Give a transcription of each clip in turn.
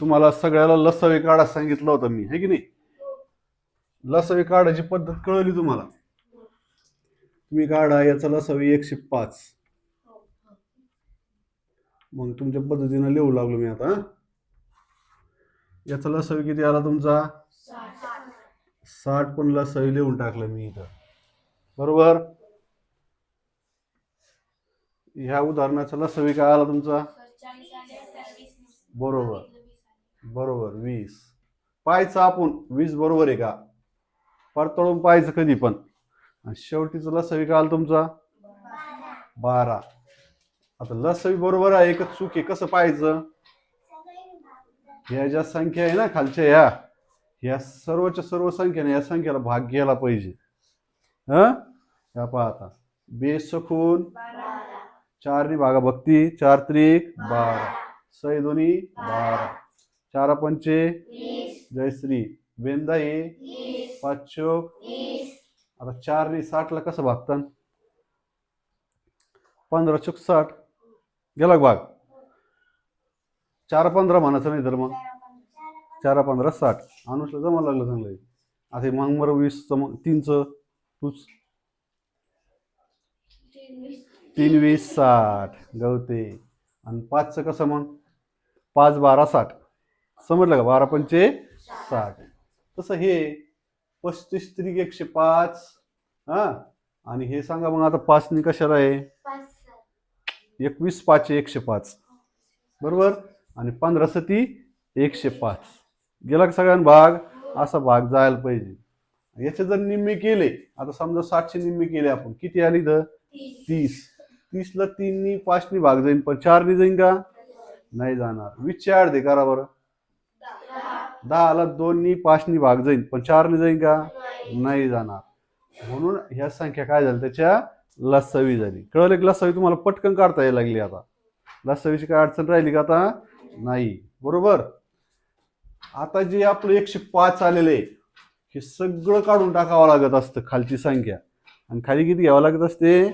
तुम्हाला सगळ्याला लसावी काढा सांगितलं होतं मी हे की नाही? लसावी काढायची पद्धत कळली तुम्हाला? तुम्ही काढा याचा लसावी एकशे पाच. मग तुमच्या पद्धतीनं लिहू लागलो मी आता याचा याचा लसावी किती आला तुमचा? साठ पण लसावी लिहून टाकलं मी इथं. बरोबर? ह्या उदाहरणाचा लसावी काय आला तुमचा? बरोबर. बरोबर वीस. पाहायचं आपण वीस बरोबर आहे का? परतळून पाहायचं कधी पण. शेवटीचं लसावी काय आला तुमचा? बारा. आता लसावी बरोबर आहे एकच चूक आहे. कसं पाहायचं? ह्या ज्या संख्या आहे ना खालच्या ह्या ह्या सर्वच्या सर्व संख्येने या संख्येला भाग घ्यायला पाहिजे. हं? ह्या पहा आता. बेस सखून चारनी भागा भक्ती चार त्रिक बारा. सई दोन्ही बारा. चारा पंचे. जयश्री. बेंदा हे पाच चोक आता चारनी साठला कसं भागतात पंधरा चोक साठ. गेला भाग? चार पंधरा म्हणायचं नाही तर मग. चारा पंधरा साठ. अनुषला जमा लागलं चांगलं आता मग मग वीसचं मग तीनचं तूच. तीन वीस. साठ. गवते आणि पाचचं कसं मग? पाच बारा साठ. समजलं का? बारा पंचे साठ. तसं हे पस्तीस त्रिक एकशे पाच हा? आणि हे सांगा मग आता पाचनी कशाला आहे? एकवीस पाच एकशे पाच. बरोबर? आणि पंधरा सती एकशे पाच. गेला का सगळ्यांना भाग? असा भाग जायला पाहिजे. याचे जर निम्मे केले आता समजा सातशे निम्मे केले आपण किती आली तर तीस. तीसला तीननी पाचनी भाग जाईन पण चारनी जाईन का? नाही जाणार. विचार आठ दे करा बरं. दहाला दोननी पाचनी भाग जाईल पण चारनी जाईल का? नाही जाणार. म्हणून ह्या संख्या काय झाली त्याच्या लसावी झाली. कळलं की लसावी तुम्हाला पटकन काढता यायला लागली आता. लसावीची काय अडचण राहिली का आता? नाही. बरोबर? आता जे आपलं एकशे पाच आलेलं आहे हे सगळं काढून टाकावं लागत असतं खालची संख्या. आणि खाली किती घ्यावं लागत असते?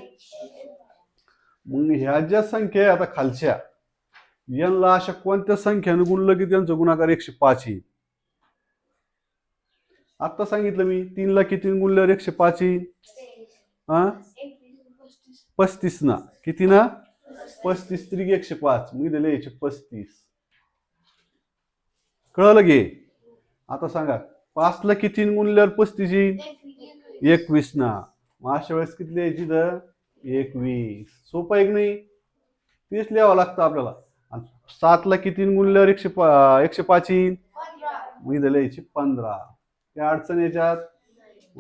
मग ह्या ज्या संख्या आहे आता खालच्या यांना अशा कोणत्या संख्यानं गुणलं की त्यांचं गुणाकार एकशे पाच येईल? आत्ता सांगितलं मी तीनला किती गुणल्यावर एकशे पाच येईल? हा पस्तीस ना. किती ना? पस्तीस त्रिक एकशे पाच. मी दिले एकशे पस्तीस. कळलं घे आता सांगा पाचला किती गुणल्यावर पस्तीस येईल? एकवीस ना. मग अशा वेळेस किती लिहायची तर एकवीस. सोपं एक नाही? तेच लिहावं लागतं आपल्याला. सातला किती गुणल्यावर एकशे पा एकशे पाच येईल मी झालं याची पंधरा. त्या अडचण याच्यात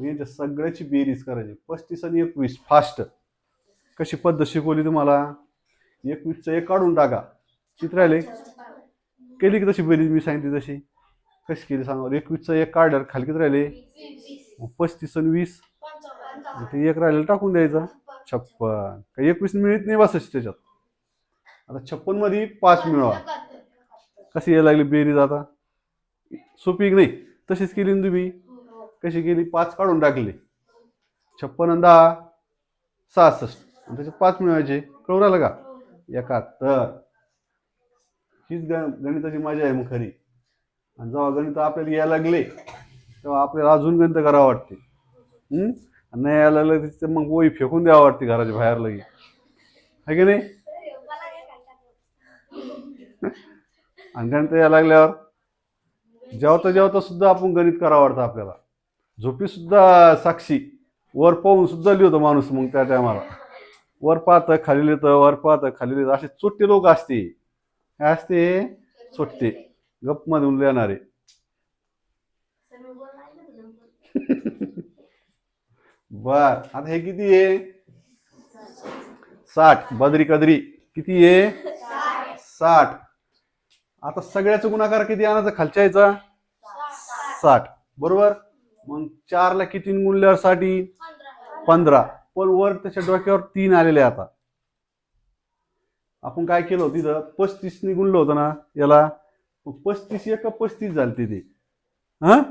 याच्या सगळ्याची बेरीज करायची. पस्तीस आणि एकवीस फास्ट कशी पद्धत शिकवली तुम्हाला? एकवीसचं एक काढून टाका. किती राहिले? केली की तशी बेरीज? मी सांगितली तशी. कशी केली सांगा एकवीसचं एक काढल्यावर खाली किती राहिले? पस्तीस आणि वीस. ते एक राहिलेलं टाकून द्यायचं. छप्पन. काही एकवीस मिळत नाही बसायची त्याच्यात. आता छप्पनमध्ये पाच मिळवा. कशी यायला लागली बेरीज आता? सोपी की नाही? तशीच केली ना तुम्ही? कशी केली? पाच काढून टाकली. छप्पन आणि दहा सहासष्ट. आणि त्याचे पाच मिळवायचे. कळू राहिलं का? एकाहत्तर. हीच गण गणिताची मजा आहे मग खरी. आणि जेव्हा गणित आपल्याला यायला लागले तेव्हा आपल्याला अजून गणित करावं वाटते. आणि नाही यायला लागलं तर मग वही फेकून द्यावं वाटते घराच्या बाहेर लगे आहे की नाही? आणि गणित यायला लागल्यावर जेवता जेवता सुद्धा आपण गणित करावं वाटतं आपल्याला. झोपी सुद्धा साक्षी. वर पाहून सुद्धा लिहितो माणूस मग त्या टायमाला वर पाहतं खाली लिहितं वर पाहतं खाली लिहितं. असे चोट्टे लोक असते. काय असते? चोट्टे. गप मधून लिहिणारे. बर. आता हे किती आहे? साठ. बदरी कदरी. किती आहे? साठ. आता सगळ्याचा गुणाकार किती आणायचा? खालच्या यायचा साठ. बरोबर? मग चारला किती गुणल्यावर साठी? पंधरा. पण वर त्याच्या डोक्यावर तीन आलेले आता. आपण काय केलं होतं तिथं पस्तीस नि गुणलं होतं ना याला? पस्तीस एक पस्तीस झालते ते. हा?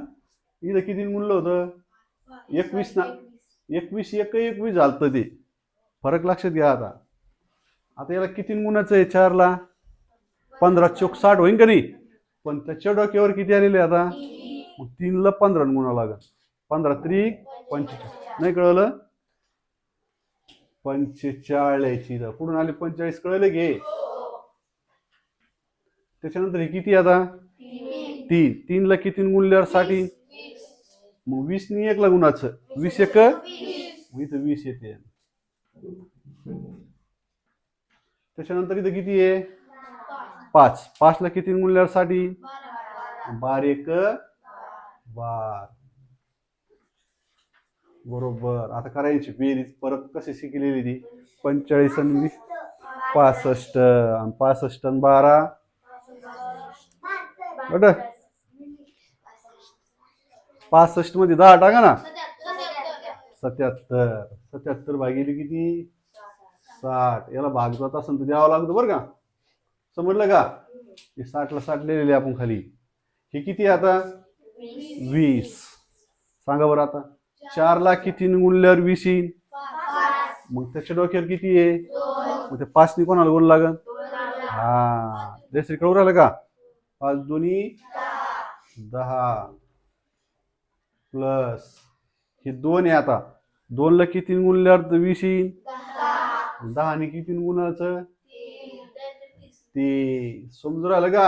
इथं किती गुणलं होतं? एकवीस ना. एकवीस एक एकवीस झालतं ते. फरक लक्षात घ्या आता. आता याला किती गुणाचं आहे? चारला? पंधरा चोक साठ होईन का नाही? पण त्याच्या डोक्यावर किती आलेले आता? मग तीनला पंधरा गुणा लागल. पंधरा त्रिक पंचेचाळीस. नाही कळलं? पंचेचाळीस इथं कुठून आले पंचेचाळीस कळलं घे त्याच्यानंतर हे किती आता? तीन. तीनला किती गुणल्यावर साठी मग वीस नी एकला गुणाचं. वीस एक? इथं वीस येते. त्याच्यानंतर इथं किती आहे? पाच. पाचला किती गुणल्यावर साठी बार एक. बार. बरोबर. आता करायची बेरीज. परत कशी शिकलेली ती? पंचेचाळीस आणि वीस. पासष्ट. आणि पासष्ट आणि बारा. बट पासष्टमध्ये दहा टाका ना. सत्याहत्तर. सत्याहत्तर भागिले किती? साठ. याला भाग जात असेल तर द्यावं लागतं बरं का. समजलं का? हे साठला साठ लिहिलेले आपण खाली. हे किती आहे आता? वीस. सांगा बरं आता. चारला किती गुणल्यावर वीस येईल मग त्याच्या डोक्यावर किती आहे? मग ते पाचनी कोणाला गुण लागल हा. जयश्री कळू राहिलं का? पाच दोन्ही दहा. प्लस हे दोन आहे आता. दोनला किती गुणल्यावर वीस येईल आणि किती गुणाचं ते समजून राहिलं का?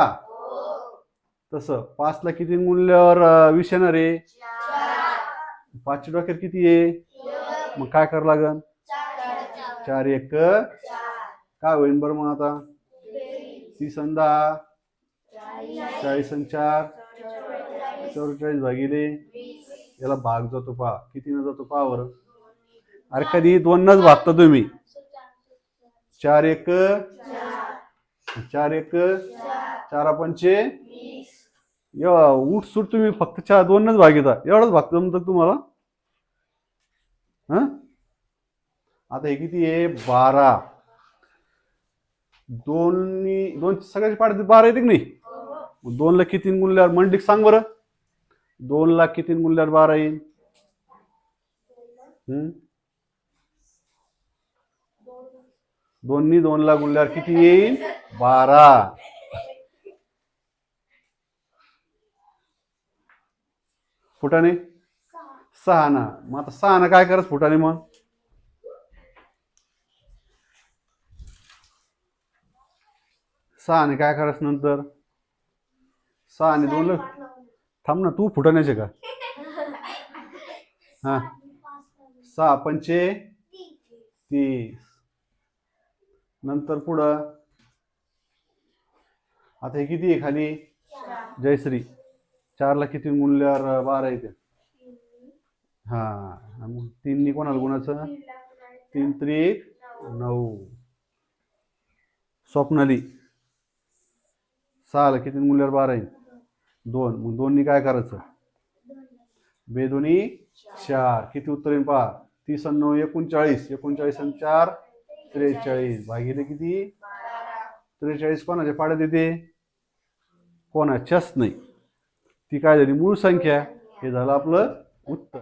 तसं. पाचला किती गुणल्यावर अं, वीस येणार आहे? पाचशे डोक्यात किती आहे? मग काय करावं लागन? चार एक. काय होईल बरं मग आता? तीस अंदा चाळीस अन चार. चौवेचाळीस भागिले याला भाग जातो पहा. कितीनं जातो पहा बरं? अरे कधी दोनच भागता तुम्ही. चार एक. चार एक चार पंचे एवढा उठ तुम्ही फक्त चार दोनच भाग घेता. एवढंच भाग जमतं तुम्हाला? हा? आता हे किती आहे? बारा. दोन्ही दोन सगळ्याचे पाठ बारा येते की नाही? दोन दोनला किती गुणल्यावर? मंडिक सांग बरं. दोन लाख किती गुणल्यावर बारा येईल दोन्ही दोन लाख गुणल्यावर किती येईल? बारा. फुटाने? सहा ना मग आता सहा ना काय करत फुटाने मग? सहाने काय करायच नंतर? सहाने दोन लाख थांब ना तू फुटाण्याचे का? हा. सहा पंचे? तीस. नंतर पुढं. आता हे किती आहे खाली? जयश्री. चारला किती गुणल्यावर बारा येते. हा मग तीननी कोणाला गुणाचं? तीन त्रिक नऊ. स्वप्नाली. सहाला किती गुणल्यावर बारा येईल दोन. मग दोननी काय करायचं? बेदोनी चार. किती उत्तर येईल पहा? तीस आणि नऊ एकोणचाळीस. एकोणचाळीस आणि चार त्रेचाळीस. भागिले किती? त्रेचाळीस कोणाच्या पाड्यात येते? कोणाच्याच नाही. ती काय झाली? मूळ संख्या. हे झालं आपलं उत्तर.